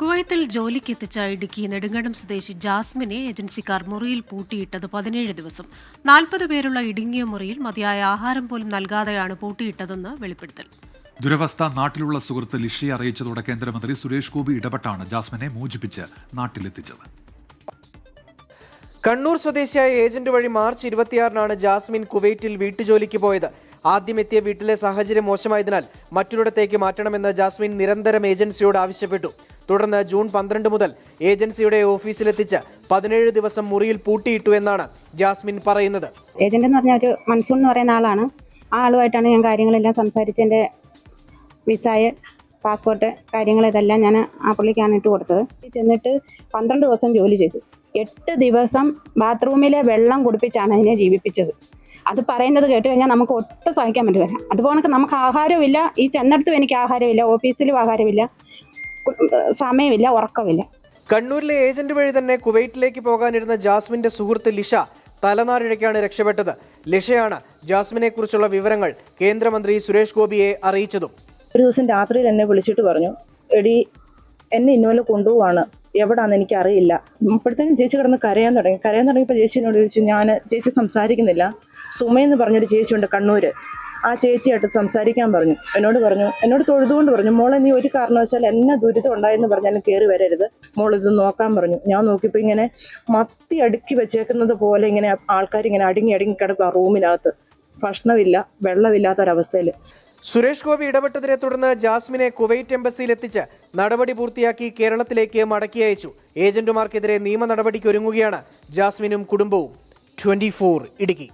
കുവൈത്തിൽ ജോലിക്കെത്തിച്ച ഇടുക്കി നെടുങ്കണ്ടം സ്വദേശി ജാസ്മിനെ ഏജൻസിക്കാർ മുറിയിൽ പൂട്ടിയിട്ടത് പതിനേഴ് ദിവസം. നാൽപ്പത് പേരുള്ള ഇടുങ്ങിയ മുറിയിൽ മതിയായ ആഹാരം പോലും നൽകാതെയാണ് പൂട്ടിയിട്ടതെന്ന് വെളിപ്പെടുത്തൽ. ദുരവസ്ഥ നാട്ടിലുള്ള സുഹൃത്ത് ലിഷയെ അറിയിച്ചതോടെ കേന്ദ്രമന്ത്രി സുരേഷ് ഗോപി ഇടപെട്ടാണ് ജാസ്മിനെ മോചിപ്പിച്ച് നാട്ടിലെത്തിച്ചത്. കണ്ണൂർ സ്വദേശിയായ ഏജന്റ് വഴി മാർച്ച് ഇരുപത്തിയാറിനാണ് ജാസ്മിൻ കുവൈറ്റിൽ വീട്ടുജോലിക്ക് പോയത്. ആദ്യം എത്തിയ വീട്ടിലെ സാഹചര്യം മോശമായതിനാൽ മറ്റൊരിടത്തേക്ക് മാറ്റണമെന്ന് ജാസ്മിൻ നിരന്തരം ഏജൻസിയോട് ആവശ്യപ്പെട്ടു. തുടർന്ന് ജൂൺ പന്ത്രണ്ട് മുതൽ ഏജൻസിയുടെ ഓഫീസിലെത്തിച്ച് പതിനേഴ് ദിവസം മുറിയിൽ പൂട്ടിയിട്ടു എന്നാണ് ജാസ്മിൻ പറയുന്നത്. ഏജന്റ് എന്ന് പറഞ്ഞ ഒരു മൺസൂൺ എന്ന് പറയുന്ന ആളാണ്. ആ ആളുമായിട്ടാണ് ഞാൻ കാര്യങ്ങളെല്ലാം സംസാരിച്ച് എന്റെ വിസായ പാസ്പോർട്ട് കാര്യങ്ങൾ ഇതെല്ലാം ഞാൻ ആ പുള്ളിക്കാണ് ഇട്ട് കൊടുത്തത്. ചെന്നിട്ട് പന്ത്രണ്ട് ദിവസം ജോലി ചെയ്തു. എട്ട് ദിവസം ബാത്റൂമിലെ വെള്ളം കുടിപ്പിച്ചാണ് അതിനെ ജീവിപ്പിച്ചത്. അത് പറയുന്നത് കേട്ട് കഴിഞ്ഞാൽ നമുക്ക് ഒട്ടും സഹിക്കാൻ പറ്റില്ല. അതുപോലെ നമുക്ക് ആഹാരമില്ല ഈ ചെന്നിടത്തും എനിക്ക് ആഹാരമില്ല. ഓഫീസിലും ആഹാരമില്ല. സമയമില്ല ഉറക്കമില്ല. കണ്ണൂരിലെ ഏജന്റ് വഴി തന്നെ കുവൈറ്റിലേക്ക് പോകാനിരുന്ന ജാസ്മിന്റെ സുഹൃത്ത് ലിഷ തലനാരിഴയ്ക്കാണ് രക്ഷപ്പെട്ടത്. ലിഷയാണ് ജാസ്മിനെ കുറിച്ചുള്ള വിവരങ്ങൾ കേന്ദ്രമന്ത്രി സുരേഷ് ഗോപിയെ അറിയിച്ചതും. ഒരു ദിവസം രാത്രിയിൽ എന്നെ വിളിച്ചിട്ട് പറഞ്ഞു എടി എന്നെ ഇന്നുപോലെ കൊണ്ടുപോവാണ്. എവിടാന്ന് എനിക്ക് അറിയില്ല അപ്പോഴത്തേക്കും ചേച്ചി കിടന്ന് കരയാൻ തുടങ്ങി. കരയാൻ തുടങ്ങിയപ്പോൾ ചേച്ചിനോട് ചോദിച്ചു ഞാൻ ചേച്ചി സംസാരിക്കുന്നില്ല. സുമയെന്ന് പറഞ്ഞൊരു ചേച്ചിയുണ്ട് കണ്ണൂര്. ആ ചേച്ചിയായിട്ട് സംസാരിക്കാൻ പറഞ്ഞു. എന്നോട് പറഞ്ഞു എന്നോട് തൊഴുതുകൊണ്ട് പറഞ്ഞു മോളെ നീ ഒരു കാരണവശാൽ എന്നെ ദുരിതം ഉണ്ടായെന്ന് പറഞ്ഞാലും കയറി വരരുത്. മോൾ ഇത് നോക്കാൻ പറഞ്ഞു. ഞാൻ നോക്കിയപ്പോൾ ഇങ്ങനെ മത്തി അടുക്കി വെച്ചേക്കുന്നത് പോലെ ഇങ്ങനെ ആൾക്കാർ ഇങ്ങനെ അടുങ്ങി അടുങ്ങി കിടക്കും ആ റൂമിനകത്ത്. ഭക്ഷണമില്ല വെള്ളമില്ലാത്തൊരവസ്ഥയിൽ സുരേഷ് ഗോപി ഇടപെട്ടതിനെ തുടർന്ന് ജാസ്മിനെ കുവൈറ്റ് എംബസിയിൽ എത്തിച്ച് നടപടി പൂർത്തിയാക്കി കേരളത്തിലേക്ക് മടക്കി അയച്ചു. ഏജന്റുമാർക്കെതിരെ നിയമ നടപടിക്ക് ഒരുങ്ങുകയാണ് ജാസ്മിനും കുടുംബവും. ട്വന്റി ഇടുക്കി.